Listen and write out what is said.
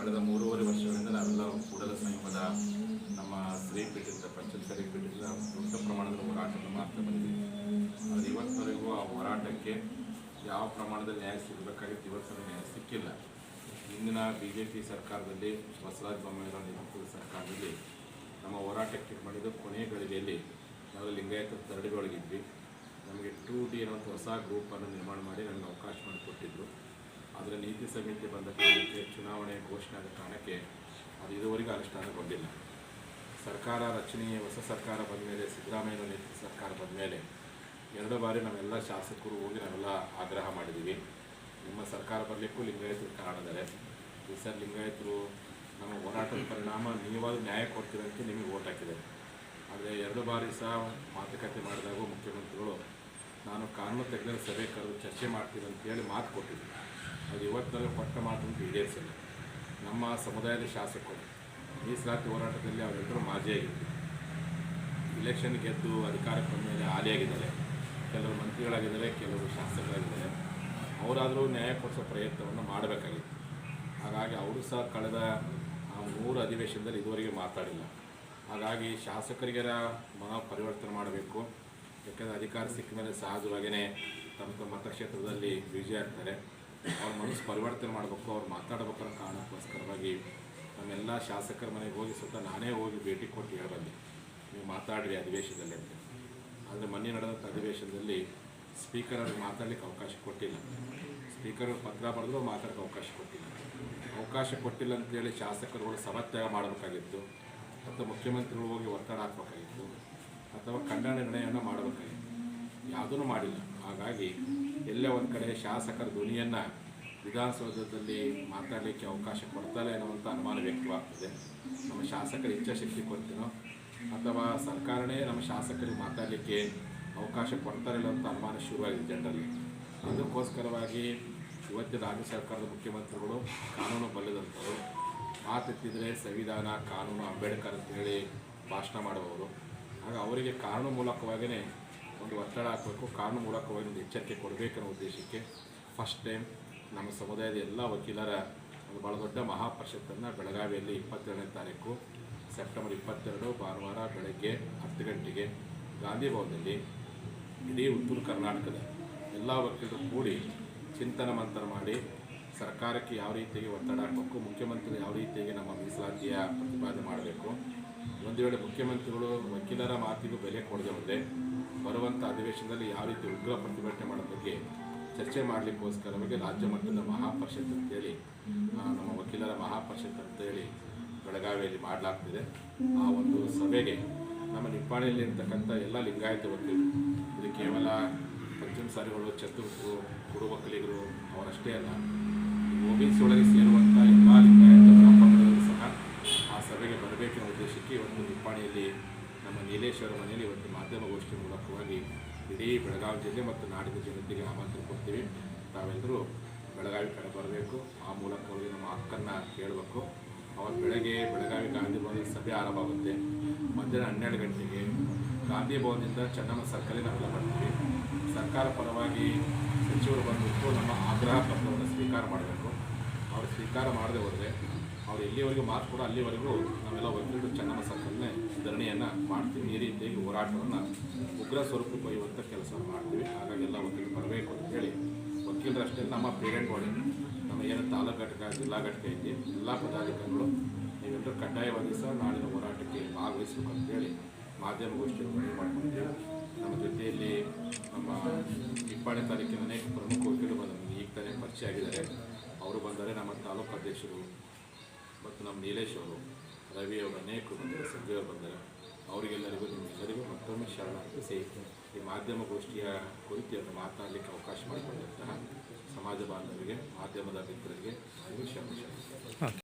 ಕಳೆದ ಮೂರುವರೆ ವರ್ಷಗಳಿಂದ ನಾವೆಲ್ಲ ಕೂಡಲ ಸಂಗಮದ ನಮ್ಮ ಸ್ತ್ರೀ ಪೀಠದ ಪಂಚಮಸಾರಿ ಪೀಠದ ದೊಡ್ಡ ಪ್ರಮಾಣದ ಹೋರಾಟವನ್ನು ಮಾಡ್ತಾ ಬಂದಿದ್ದೀವಿ ಆದರೆ ಇವತ್ತವರೆಗೂ ಆ ಹೋರಾಟಕ್ಕೆ ಯಾವ ಪ್ರಮಾಣದ ನ್ಯಾಯ ಸಿಗಬೇಕಾಗಿತ್ತು ಇವತ್ತು ನ್ಯಾಯ ಸಿಕ್ಕಿಲ್ಲ. ಇಂದಿನ ಬಿ ಜೆ ಪಿ ಸರ್ಕಾರದಲ್ಲಿ, ಬಸವರಾಜ ಬೊಮ್ಮಾಯಿಯವರ ನೇತೃತ್ವದ ಸರ್ಕಾರದಲ್ಲಿ ನಮ್ಮ ಹೋರಾಟಕ್ಕೆ ಮಾಡಿದ ಕೊನೆಯ ಗಳಿಗೆಯಲ್ಲಿ ನಾವು ಲಿಂಗಾಯತ ತರಡಿಗೊಳಗಿದ್ವಿ ನಮಗೆ ಟೂ ಡಿ ಅನ್ನೋ ಹೊಸ ಗ್ರೂಪನ್ನು ನಿರ್ಮಾಣ ಮಾಡಿ ನಮಗೆ ಅವಕಾಶ ಮಾಡಿಕೊಟ್ಟಿದ್ದರು ಆದರೆ ನೀತಿ ಸಮಿತಿ ಬಂದ ಕಾರಣಕ್ಕೆ ಚುನಾವಣೆ ಘೋಷಣೆ ಆದ ಕಾರಣಕ್ಕೆ ಅದು ಇದುವರೆಗೂ ಅನುಷ್ಠಾನಗೊಂಡಿಲ್ಲ. ಸರ್ಕಾರ ರಚನೆ ಹೊಸ ಸರ್ಕಾರ ಬಂದ ಮೇಲೆ ಸಿದ್ದರಾಮಯ್ಯ ನೇತೃತ್ವ ಸರ್ಕಾರ ಬಂದ ಮೇಲೆ ಎರಡು ಬಾರಿ ನಾವೆಲ್ಲ ಶಾಸಕರು ಹೋಗಿ ನಾವೆಲ್ಲ ಆಗ್ರಹ ಮಾಡಿದ್ದೀವಿ ನಿಮ್ಮ ಸರ್ಕಾರ ಬರಲಿಕ್ಕೂ ಲಿಂಗಾಯತರು ಕಾರಣದರೆ ಈ ಸರ್ ಲಿಂಗಾಯತರು ನಮ್ಮ ಹೋರಾಟದ ಪರಿಣಾಮ ನೀವಾದ ನ್ಯಾಯ ಕೊಡ್ತೀರಂತ ನಿಮಗೆ ಓಟ್ ಹಾಕಿದೆ ಆದರೆ ಎರಡು ಬಾರಿ ಸಹ ಮಾತುಕತೆ ಮಾಡಿದಾಗ ಮುಖ್ಯಮಂತ್ರಿಗಳು, ನಾನು ಕಾನೂನು ತಜ್ಞರ ಸಭೆ ಕರೆದು ಚರ್ಚೆ ಮಾಡ್ತೀನಿ ಅಂತೇಳಿ ಮಾತು ಕೊಟ್ಟಿದ್ದೆ ಅದು ಇವತ್ತಿನಲ್ಲಿ ಕೊಟ್ಟ ಮಾತನ್ನು ಈಡೇರಿಸಿಲ್ಲ ನಮ್ಮ ಸಮುದಾಯದ ಶಾಸಕರು, ಮೀಸಲಾತಿ ಹೋರಾಟದಲ್ಲಿ ಅವರೆಲ್ಲರೂ ಮಾಜಿಯಾಗಿದ್ದರು ಇಲೆಕ್ಷನ್ ಗೆದ್ದು ಅಧಿಕಾರಕ್ಕೆ ಮೇಲೆ ಹಾಲಿಯಾಗಿದ್ದಾರೆ ಕೆಲವರು ಮಂತ್ರಿಗಳಾಗಿದ್ದಾರೆ, ಕೆಲವರು ಶಾಸಕರಾಗಿದ್ದಾರೆ. ಅವರಾದರೂ ನ್ಯಾಯ ಕೊಡಿಸೋ ಪ್ರಯತ್ನವನ್ನು ಮಾಡಬೇಕಾಗಿತ್ತು. ಹಾಗಾಗಿ ಅವರು ಸಹ ಕಳೆದ, ಆ, ಮೂರು ಅಧಿವೇಶನದಲ್ಲಿ ಇದುವರೆಗೆ ಮಾತಾಡಿಲ್ಲ. ಹಾಗಾಗಿ ಶಾಸಕರಿಗೆಲ್ಲ ಮನ ಪರಿವರ್ತನೆ ಮಾಡಬೇಕು. ಯಾಕೆಂದರೆ ಅಧಿಕಾರ ಸಿಕ್ಕ ಮೇಲೆ ಸಹಜವಾಗಿಯೇ ತಮ್ಮ ತಮ್ಮ ಮತಕ್ಷೇತ್ರದಲ್ಲಿ ವಿಜಯ ಆಗ್ತಾರೆ. ಅವ್ರ ಮನಸ್ಸು ಪರಿವರ್ತನೆ ಮಾಡಬೇಕು, ಅವ್ರು ಮಾತಾಡಬೇಕು ಅನ್ನೋ ಕಾರಣಕ್ಕೋಸ್ಕರವಾಗಿ ನಮ್ಮೆಲ್ಲ ಶಾಸಕರ ಮನೆಗೆ ಹೋಗಿ ಸ್ವಲ್ಪ ನಾನೇ ಹೋಗಿ ಭೇಟಿ ಕೊಟ್ಟು ಹೇಳಬಂದೆ. ನೀವು ಮಾತಾಡ್ರಿ ಅಧಿವೇಶನದಲ್ಲಿ ಅಂತ. ಆದರೆ ಮೊನ್ನೆ ನಡೆದಂಥ ಅಧಿವೇಶನದಲ್ಲಿ ಸ್ಪೀಕರ್ ಅವ್ರಿಗೆ ಮಾತಾಡಲಿಕ್ಕೆ ಅವಕಾಶ ಕೊಟ್ಟಿಲ್ಲ. ಸ್ಪೀಕರ್ ಪತ್ರ ಬರೆದ್ರು ಮಾತಾಡೋಕ್ಕೆ ಅವಕಾಶ ಕೊಟ್ಟಿಲ್ಲ. ಅವಕಾಶ ಕೊಟ್ಟಿಲ್ಲ ಅಂತೇಳಿ ಶಾಸಕರುಗಳು ಸಮತ್ಯಾಗ ಮಾಡಬೇಕಾಗಿತ್ತು ಅಥವಾ ಮುಖ್ಯಮಂತ್ರಿಗಳು ಹೋಗಿ ಒತ್ತಡ ಹಾಕಬೇಕಾಗಿತ್ತು, ಅಥವಾ ಕನ್ನಡ ನಿರ್ಣಯವನ್ನು ಮಾಡಬೇಕಾಗಿತ್ತು. ಯಾವುದೂ ಮಾಡಿಲ್ಲ. ಹಾಗಾಗಿ ಎಲ್ಲೇ ಒಂದು ಕಡೆ ಶಾಸಕರ ಧ್ವನಿಯನ್ನು ವಿಧಾನಸೌಧದಲ್ಲಿ ಮಾತಾಡಲಿಕ್ಕೆ ಅವಕಾಶ ಕೊಡ್ತಾರೆ ಅನ್ನುವಂಥ ಅನುಮಾನ ವ್ಯಕ್ತವಾಗ್ತದೆ. ನಮ್ಮ ಶಾಸಕರ ಇಚ್ಛಾಶಕ್ತಿ ಕೊಡ್ತೀನೋ ಅಥವಾ ಸರ್ಕಾರನೇ ನಮ್ಮ ಶಾಸಕರಿಗೆ ಮಾತಾಡಲಿಕ್ಕೆ ಅವಕಾಶ ಕೊಡ್ತಾರೆ ಅಂತ ಅನುಮಾನ ಶುರುವಾಗಿದೆ ಜನರಲ್ಲಿ. ಅದಕ್ಕೋಸ್ಕರವಾಗಿ ಇವತ್ತಿನ ರಾಜ್ಯ ಸರ್ಕಾರದ ಮುಖ್ಯಮಂತ್ರಿಗಳು, ಕಾನೂನು ಬಲ್ಲದಂಥವರು, ಮಾತೆತ್ತಿದರೆ ಸಂವಿಧಾನ, ಕಾನೂನು, ಅಂಬೇಡ್ಕರ್ ಅಂತೇಳಿ ಭಾಷಣ ಮಾಡುವವರು. ಆಗ ಅವರಿಗೆ ಕಾನೂನು ಮೂಲಕವಾಗಿಯೇ ಒಂದು ಒತ್ತಡ ಹಾಕಬೇಕು, ಕಾನೂನು ಮೂಲಕವಾಗಿ ಒಂದು ಎಚ್ಚರಿಕೆ ಕೊಡಬೇಕನ್ನೋ ಉದ್ದೇಶಕ್ಕೆ ಫಸ್ಟ್ ಟೈಮ್ ನಮ್ಮ ಸಮುದಾಯದ ಎಲ್ಲ ವಕೀಲರ ಒಂದು ಭಾಳ ದೊಡ್ಡ ಮಹಾಪರಿಷತ್ತನ್ನು ಬೆಳಗಾವಿಯಲ್ಲಿ ಇಪ್ಪತ್ತೆರಡನೇ ತಾರೀಕು, ಸೆಪ್ಟೆಂಬರ್ ಇಪ್ಪತ್ತೆರಡು, ಭಾನುವಾರ ಬೆಳಗ್ಗೆ ಹತ್ತು ಗಂಟೆಗೆ ಗಾಂಧಿ ಭವನದಲ್ಲಿ ಇಡೀ ಉತ್ತರ ಕರ್ನಾಟಕದ ಎಲ್ಲ ವಕೀಲರು ಕೂಡಿ ಚಿಂತನ ಮಂಥನ ಮಾಡಿ ಸರ್ಕಾರಕ್ಕೆ ಯಾವ ರೀತಿಯಾಗಿ ಒತ್ತಡ ಹಾಕಬೇಕು, ಮುಖ್ಯಮಂತ್ರಿ ಯಾವ ರೀತಿಯಾಗಿ ನಮ್ಮ ಮೀಸಲಾತಿಯ ಪ್ರತಿಪಾದನೆ ಮಾಡಬೇಕು ಒಂದು ವೇಳೆ ಮುಖ್ಯಮಂತ್ರಿಗಳು ವಕೀಲರ ಮಾತಿಗೂ ಬೆಲೆ ಕೊಡದೆ ಹೋದರೆ ಬರುವಂಥ ಅಧಿವೇಶನದಲ್ಲಿ ಯಾವ ರೀತಿ ಉಗ್ರ ಪ್ರತಿಭಟನೆ ಮಾಡೋ ಬಗ್ಗೆ ಚರ್ಚೆ ಮಾಡಲಿಕ್ಕೋಸ್ಕರವಾಗಿ ರಾಜ್ಯ ಮಟ್ಟದ ಮಹಾಪರಿಷತ್ ಅಂತೇಳಿ ನಮ್ಮ ವಕೀಲರ ಮಹಾಪರಿಷತ್ ಅಂತೇಳಿ ಬೆಳಗಾವಿಯಲ್ಲಿ ಮಾಡಲಾಗ್ತಿದೆ. ಆ ಒಂದು ಸಭೆಗೆ ನಮ್ಮ ನಿಪ್ಪಾಣಿಯಲ್ಲಿ ಇರ್ತಕ್ಕಂಥ ಎಲ್ಲ ಲಿಂಗಾಯತ ವಕೀಲರು ಇದು ಕೇವಲ ಪಂಚಮಸಾರಿಗಳು ಚತುರ್ಥರು ಕುಡು ಒಕ್ಕಲಿಗರು ಅವರಷ್ಟೇ ಅಲ್ಲ ಒ ಬಿ ಸಿ ಒಳಗೆ ಸೇರುವಂಥ ಎಲ್ಲ ಲಿಂಗಾಯತ ಪಂಗಡಗಳು ಸಹ ಆ ಸಭೆಗೆ ಬರಬೇಕೆನ್ನುವ ಉದ್ದೇಶಕ್ಕೆ ಇವತ್ತು ನಿಪ್ಪಾಣಿಯಲ್ಲಿ ನಮ್ಮ ನೀಲೇಶ್ವರ ಮನೆಯಲ್ಲಿ ಇವತ್ತು ಮಾಧ್ಯಮ ಗೋಷ್ಠಿ ಮೂಲಕವಾಗಿ ಇಡೀ ಬೆಳಗಾವಿ ಜಿಲ್ಲೆ ಮತ್ತು ನಾಡಿನ ಜನತೆಗೆ ಆಮಂತ್ರಣ ಕೊಡ್ತೀವಿ. ತಾವೆಲ್ಲರೂ ಬೆಳಗಾವಿ ಕಡೆ ಬರಬೇಕು. ಆ ಮೂಲಕ ಹೋಗಿ ನಮ್ಮ ಹಕ್ಕನ್ನು ಕೇಳಬೇಕು. ಅವತ್ತು ಬೆಳಗ್ಗೆ ಬೆಳಗಾವಿ ಗಾಂಧಿ ಭವನದಲ್ಲಿ ಸಭೆ ಆರಂಭ ಆಗುತ್ತೆ ಮಧ್ಯಾಹ್ನ ಹನ್ನೆರಡು ಗಂಟೆಗೆ ಗಾಂಧಿ ಭವನದಿಂದ ಚೆನ್ನಮ್ಮ ಸರ್ಕಲಿಗೆ ನಾವೆಲ್ಲ ಬರ್ತೀವಿ. ಸರ್ಕಾರ ಪರವಾಗಿ ಸಚಿವರು ಬಂದುಬಿಟ್ಟು ನಮ್ಮ ಆಗ್ರಹ ಪತ್ರವನ್ನು ಸ್ವೀಕಾರ ಮಾಡಬೇಕು. ಅವರು ಸ್ವೀಕಾರ ಮಾಡದೆ ಹೋದರೆ ಅವ್ರು ಎಲ್ಲಿವರೆಗೂ ಮಾತು ಕೂಡ ಅಲ್ಲಿವರೆಗೂ ನಾವೆಲ್ಲ ಒಂದಿಟ್ಟು ಚೆನ್ನಮ್ಮ ಸರ್ಕಲ್ನೇ ಧರಣಿಯನ್ನು ಮಾಡ್ತೀವಿ, ಈ ರೀತಿಯಾಗಿ ಹೋರಾಟವನ್ನು ಉಗ್ರ ಸ್ವರೂಪಕ್ಕೆ ಒಯ್ಯುವಂಥ ಕೆಲಸ ಮಾಡ್ತೀವಿ. ಹಾಗಾಗಿ ಎಲ್ಲ ವಕೀಲರು ಬರಬೇಕು ಅಂತ ಹೇಳಿ ವಕೀಲರಷ್ಟೇ ನಮ್ಮ ಪೇರೆಂಟ್ ಬಾಡಿ ನಮ್ಮ ಏನು ತಾಲೂಕು ಘಟಕ, ಜಿಲ್ಲಾ ಘಟಕ ಐತಿ, ಎಲ್ಲ ಪದಾಧಿಕಾರಿಗಳು ನೀವೆಲ್ಲರೂ ಕಡ್ಡಾಯವಾಗಿ ಸಹ ನಾಳಿನ ಹೋರಾಟಕ್ಕೆ ಭಾಗವಹಿಸಬೇಕು ಅಂತೇಳಿ ಮಾಧ್ಯಮ ಗೋಷ್ಠಿಯನ್ನು ಮನವಿ ಮಾಡ್ಕೊಳ್ತೀವಿ ನಮ್ಮ ಜೊತೆಯಲ್ಲಿ ನಮ್ಮ ಇಪ್ಪಾಳೆ ತಾಲೂಕಿನ ಅನೇಕ ಪ್ರಮುಖ ವಕೀಲರು ಬಂದರು ಈಗ ಪರಿಚಯ ಆಗಿದ್ದಾರೆ. ಅವರು ಬಂದರೆ ನಮ್ಮ ತಾಲೂಕು ಅಧ್ಯಕ್ಷರು ಮತ್ತು ನಮ್ಮ ನೀಲೇಶ್ ಅವರು, ರವಿ ಅವರು ಅನೇಕರು ಬಂದರೆ ಸಂಜಯ್ ಬಂದರೆ ಅವರಿಗೆಲ್ಲರಿಗೂ ನಿಮ್ಮೆಲ್ಲರಿಗೂ ಮತ್ತೊಮ್ಮೆ ಸೇರಿ ಈ ಮಾಧ್ಯಮ ಗೋಷ್ಠಿಯ ಕುರಿತು ಅವರು ಮಾತನಾಡಲಿಕ್ಕೆ ಅವಕಾಶ ಮಾಡಿಕೊಂಡಂತಹ ಸಮಾಜ ಬಾಂಧವರಿಗೆ, ಮಾಧ್ಯಮದ ಮಿತ್ರರಿಗೆ ಶರಣ